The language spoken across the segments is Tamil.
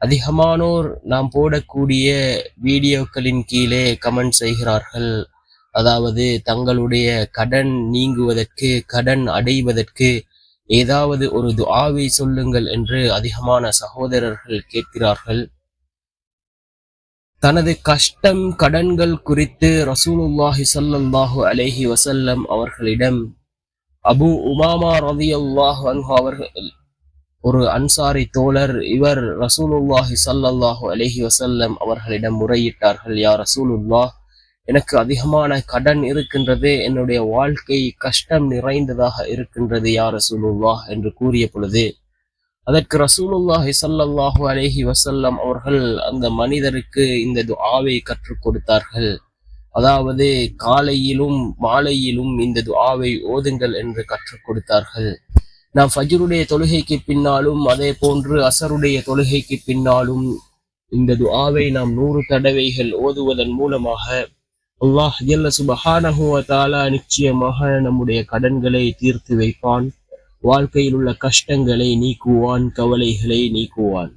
அதிகமானோர் நாம் போடக்கூடிய வீடியோக்களின் கீழே கமெண்ட் செய்கிறார்கள். அதாவது தங்களுடைய கடன் நீங்குவதற்கு கடன் அடைவதற்கு ஏதாவது ஒரு துஆவை சொல்லுங்கள் என்று அதிகமான சகோதரர்கள் கேட்கிறார்கள். தனது கஷ்டம் கடன்கள் குறித்து ரசூலுல்லாஹி ஸல்லல்லாஹு அலேஹி வசல்லம் அவர்களிடம் அபு உமாமா ரலியல்லாஹு அல்லாஹ் அவர்கள் ஒரு அன்சாரி தோழர் இவர் ரசூலுல்லாஹி சல்லல்லாஹு அலஹி வசல்லம் அவர்களிடம் முறையிட்டார்கள் யா ரசூலுல்லாஹ் எனக்கு அதிகமான கடன் இருக்கின்றது என்னுடைய வாழ்க்கை கஷ்டம் நிறைந்ததாக இருக்கின்றது யா ரசூலுல்லாஹ் என்று கூறிய பொழுது அதற்கு ரசூலுல்லாஹி சல்லல்லாஹு அலஹி வசல்லம் அவர்கள் அந்த மனிதருக்கு இந்த துஆவை கற்றுக் கொடுத்தார்கள். அதாவது காலையிலும் மாலையிலும் இந்த துஆவை ஓதுங்கள் என்று கற்றுக் கொடுத்தார்கள். நாம் ஃபஜ்ருடைய தொழுகைக்கு பின்னாலும் அதே போன்று அசருடைய தொழுகைக்கு பின்னாலும் இந்த துஆவை நாம் நூறு தடவைகள் ஓதுவதன் மூலமாக அல்லாஹ் ஜல்ல சுபஹானஹுவத்தாலா நிச்சயமாக நம்முடைய கடன்களை தீர்த்து வைப்பான். வாழ்க்கையில் உள்ள கஷ்டங்களை நீக்குவான் கவலைகளை நீக்குவான்.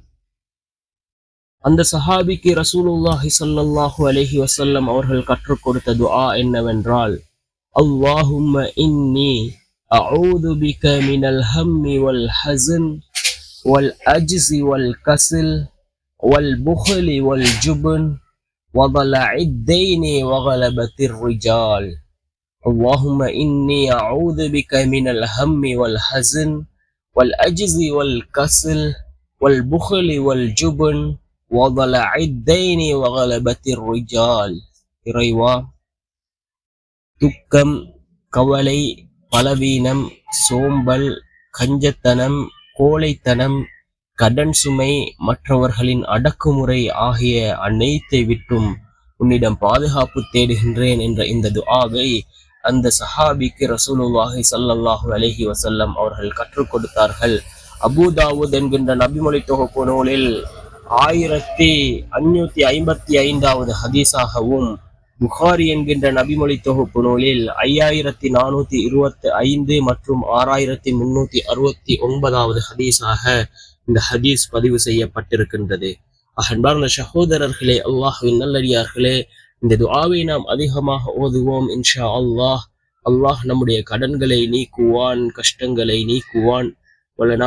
அந்த சஹாபிக்கு ரசூலுல்லாஹி ஸல்லல்லாஹு அலஹி வசல்லம் அவர்கள் கற்றுக் கொடுத்த துஆ என்னவென்றால் அல்லாஹும்ம இன்னி அஊது பிக மினல் ஹம்மி வல் ஹஸன் வல் அஜ்ஸி வல் கஸல் வல் புஹ்லி வல் ஜுபன் وضلع الدين وغلبة الرجال اللهم إني أعوذ بك من الهم والحزن والأجز والكسل والبخل والجبن وضلع الدين وغلبة الرجال இறைவா துக்கம் கவலை பலவீனம் சோம்பல் கஞ்சத்தனம் கோழைத்தனம் கடன் சுமை மற்றவர்களின் அடக்குமுறை ஆகிய அனைத்தை விட்டும் உன்னிடம் பாதுகாப்பு தேடுகின்றேன் என்ற இந்த துஆவை அந்த சஹாபிக்கு ரசூலுல்லாஹி ஸல்லல்லாஹு அலஹி வசல்லம் அவர்கள் கற்றுக் கொடுத்தார்கள். அபூதாவூத் என்கின்ற நபிமொழி தொகுப்பு நூலில் ஆயிரத்தி அஞ்சூத்தி ஐம்பத்தி ஐந்தாவது ஹதீஸாகவும் புகாரி என்கின்ற நபிமொழி தொகுப்பு நூலில் ஐயாயிரத்தி நானூத்தி இருபத்தி ஐந்து மற்றும் ஆறாயிரத்தி முன்னூத்தி அறுபத்தி ஒன்பதாவது ஹதீஸாக இந்த ஹதீஸ் பதிவு செய்யப்பட்டிருக்கின்றது. அன்பார்ந்த சகோதரர்களே அல்லாஹுவின் நல்லடியார்களே இந்த துஆவை நாம் அதிகமாக ஓதுவோம் இன்ஷா அல்லாஹ். அல்லாஹ் நம்முடைய கடன்களை நீக்குவான் கஷ்டங்களை நீக்குவான். வல்லனா